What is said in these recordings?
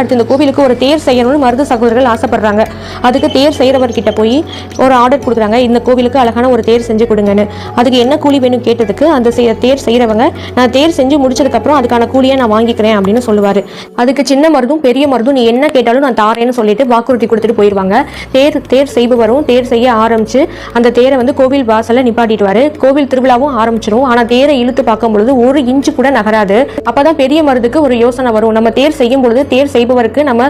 அடுத்து இந்த கோவிலுக்கு ஒரு தேர் செய்யணும்னு மருது சகோதரர்கள் ஆசைப்படுறாங்க. அதுக்கு தேர் செய்கிறவர்கிட்ட போய் ஒரு ஆர்டர் கொடுக்குறாங்க. இந்த கோவிலுக்கு அழகான ஒரு தேர் செஞ்சு கொடுங்கன்னு. அதுக்கு என்ன கூலி வேணும் கேட்டதுக்கு அந்த செய்- தேர் செய்கிறவங்க நான் தேர் செஞ்சு முடிச்சதுக்கப்புறம் அதுக்கான கூலியை நான் வாங்கிக்கிறேன் அப்படின்னு சொல்லுவார். அதுக்கு சின்ன மருதும் பெரிய மருதும் நீ என்ன கேட்டாலும் நான் தாரேன்னு சொல்லிட்டு வாக்குறுதி கொடுத்துட்டு போயிடுவாங்க தேர் தேர் செய்பவரும் தேர் செய்ய ஆரம்பித்து அந்த தேரை வந்து கோவில் வாசலில் நிப்பாட்டிடுவார். கோவில் திருவிழாவும் ஆரம்பிச்சிடும் ஆனால் தேரை இழுத்து பார்க்கும் பொழுது ஒரு இன்ச்சு கூட நகராது. அப்போ தான் பெரிய மருதுக்கு ஒரு யோசனை வரும். நம்ம தேர் செய்யும் பொழுது தேர் செய் செய்பவருக்கு நம்ம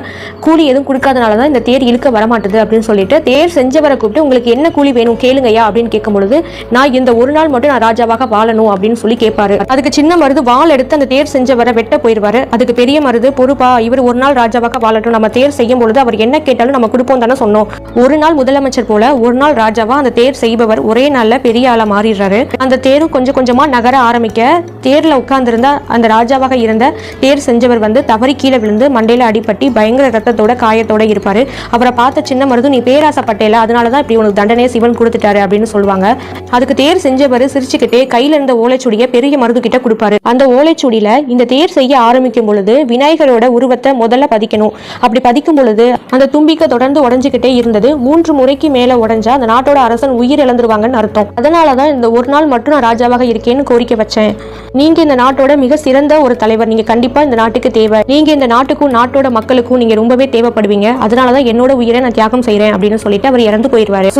கூலி எதுவும் கொடுக்காதனால தான் இந்த தேர் இழுக்க வரமாட்டுது அப்படின்னு சொல்லிட்டு தேர் செஞ்சவரை கூப்பிட்டு உங்களுக்கு என்ன கூலி வேணும் கேளுங்கய்யா அப்படின்னு கேட்கும் பொழுது நான் இந்த ஒரு நாள் மட்டும் நான் ராஜாவாக வாழணும் அப்படின்னு சொல்லி கேட்பாரு. அதுக்கு சின்ன மருது வால் எடுத்து அந்த தேர் செஞ்சவரை வெட்ட போயிடுவாரு அதுக்கு பெரிய மருது பொறுப்பா இவர் ஒரு நாள் ராஜாவாக வாழட்டும். நம்ம தேர் செய்யும் பொழுது அவர் என்ன கேட்டாலும் நம்ம கொடுப்போம் தானே சொன்னோம். ஒரு நாள் முதலமைச்சர் போல ஒரு நாள் ராஜாவா அந்த தேர் செய்பவர் ஒரே நாள்ல பெரிய ஆளா மாறிடுறாரு. அந்த தேரும் கொஞ்சம் கொஞ்சமா நகர ஆரம்பிக்க தேர்ல உட்கார்ந்திருந்த அந்த ராஜாவாக இருந்த தேர் செஞ்சவர் வந்து தவறி கீழே விழுந்து மண்டையில அடிபட்டி பயங்கர ரத்தத்தோட காயத்தோட இருப்பாரு. அவரை பார்த்த சின்ன மருது நீ பேராசப்பட்டேல அதனால தான் இப்படி உனக்கு தண்டனையை சிவன் கொடுத்துட்டாரு அப்படின்னு சொல்லுவாங்க. அதுக்கு தேர் செஞ்சவர் சிரிச்சுக்கிட்டே கையில இருந்த ஓலைச்சுடிய பெரிய மருது கிட்ட கொடுப்பாரு. அந்த ஓலைச்சுடியில இந்த தேர் செய்ய ஆரம்பிக்கும் பொழுது விநாயகரோட உருவத்தை முதல்ல பதிக்கணும். அப்படி பதிக்கும் பொழுது அந்த தும்பிக்கை தொடர்ந்து உடஞ்சுக்கிட்டே இருந்தது. மூன்று முறைக்கு மேல உடைஞ்சா அந்த நாட்டோட அரசன் உயிர் இழந்துருவாங்கன்னு அர்த்தம். அதனாலதான் இந்த ஒரு நாள் மட்டும் நான் ராஜாவாக இருக்கேன்னு கோரிக்கை வச்சேன். நீங்க இந்த நாட்டோட மிக சிறந்த ஒரு தலைவர். நீங்க கண்டிப்பா இந்த நாட்டுக்கு தேவை. நீங்க இந்த நாட்டுக்கும் நாட்டு நாட்டோட மக்களுக்கும் நீங்க ரொம்பவே தேவைப்படுவீங்க. அதனாலதான் என்னோட உயிரை நான் தியாகம் செய்றேன் அப்படின்னு சொல்லிட்டு அவர் இறந்து போயிடுவாரு